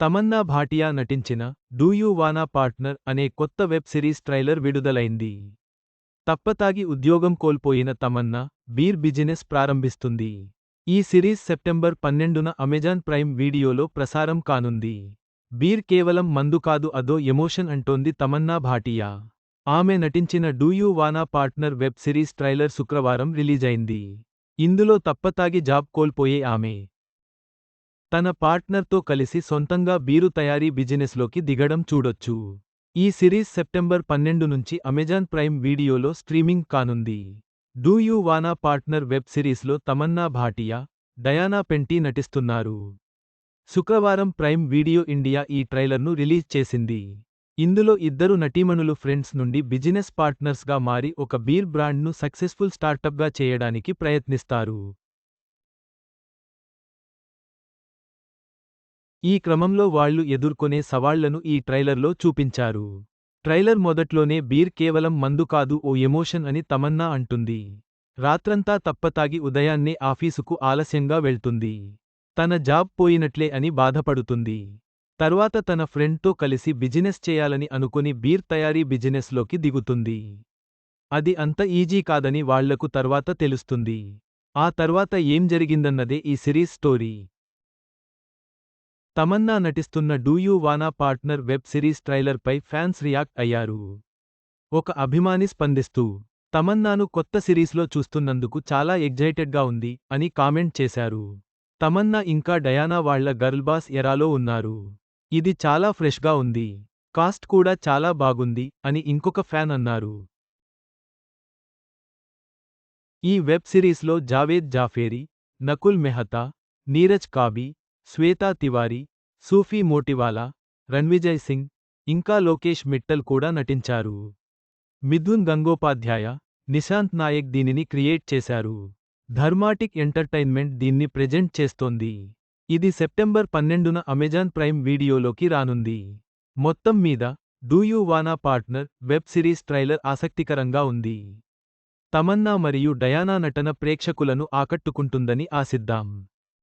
తమన్నా భాటియా నటించిన do you wanna partner అనే కొత్త వెబ్ సిరీస్ ట్రైలర్ విడుదలైంది. తప్పతాగి ఉద్యోగం కోల్పోయిన తమన్నా బీర్ బిజినెస్ ప్రారంభిస్తుంది. ఈ సిరీస్ సెప్టెంబర్ పన్నెండున అమెజాన్ ప్రైమ్ వీడియోలో ప్రసారం కానుంది. బీర్ కేవలం మందు కాదు అదో ఎమోషన్ అంటోంది తమన్నా భాటియా. ఆమె నటించిన do you wanna partner web series trailer శుక్రవారం రిలీజైంది. ఇందులో తప్పతాగి జాబ్ కోల్పోయే ఆమె తన పార్ట్నర్తో కలిసి సొంతంగా బీరు తయారీ బిజినెస్లోకి దిగడం చూడొచ్చు. ఈ సిరీస్ సెప్టెంబర్ పన్నెండు నుంచి అమెజాన్ ప్రైమ్ వీడియోలో స్ట్రీమింగ్ కానుంది. Do you wanna partner web సిరీస్లో తమన్నా భాటియా డయానా పెంటీ నటిస్తున్నారు. శుక్రవారం ప్రైమ్ వీడియో ఇండియా ఈ ట్రైలర్ను రిలీజ్ చేసింది. ఇందులో ఇద్దరు నటీమణులు ఫ్రెండ్స్ నుండి బిజినెస్ పార్ట్నర్స్గా మారి ఒక బీర్ బ్రాండ్ను సక్సెస్ఫుల్ స్టార్టప్గా చేయడానికి ప్రయత్నిస్తారు. ఈ క్రమంలో వాళ్ళు ఎదుర్కొనే సవాళ్ళను ఈ ట్రైలర్లో చూపించారు. ట్రైలర్ మొదట్లోనే బీర్ కేవలం మందు కాదు ఓ ఎమోషన్ అని తమన్నా అంటుంది. రాత్రంతా తప్పతాగి ఉదయాన్నే ఆఫీసుకు ఆలస్యంగా వెళ్తుంది. తన జాబ్ పోయినట్లే అని బాధపడుతుంది. తర్వాత తన ఫ్రెండ్తో కలిసి బిజినెస్ చేయాలని అనుకుని బీర్ తయారీ బిజినెస్లోకి దిగుతుంది. అది అంత ఈజీ కాదని వాళ్ళకు తర్వాత తెలుస్తుంది. ఆ తర్వాత ఏం జరిగిందన్నదే ఈ సిరీస్ స్టోరీ. తమన్నా నటిస్తున్న do you wanna partner web series ట్రైలర్పై fans react అయ్యారు. ఒక అభిమాని స్పందిస్తూ తమన్నాను కొత్త సిరీస్లో చూస్తున్నందుకు చాలా ఎగ్జైటెడ్గా ఉంది అని కామెంట్ చేశారు. తమన్నా ఇంకా డయానా వాళ్ళ గర్ల్బాస్ ఎరాలో ఉన్నారు. ఇది చాలా ఫ్రెష్గా ఉంది. కాస్ట్ కూడా చాలా బాగుంది అని ఇంకొక ఫ్యాన్ అన్నారు. ఈ వెబ్ సిరీస్లో జావేద్ జాఫేరీ నకుల్ మెహతా నీరజ్ కాబీ శ్వేతా తివారీ సూఫీ మోటివాలా రణ్విజయ్ సింగ్ ఇంకా లోకేష్ మిట్టల్ కూడా నటించారు. మిథున్ గంగోపాధ్యాయ నిశాంత్ నాయక్ దీనిని క్రియేట్ చేశారు. ధర్మాటిక్ ఎంటర్టైన్మెంట్ దీన్ని ప్రెజెంట్ చేస్తోంది. ఇది సెప్టెంబర్ పన్నెండున అమెజాన్ ప్రైమ్ వీడియోలోకి రానుంది. మొత్తం మీద do you wanna partner web series trailer ఆసక్తికరంగా ఉంది. తమన్నా మరియు డయానా నటన ప్రేక్షకులను ఆకట్టుకుంటుందని ఆశిద్దాం.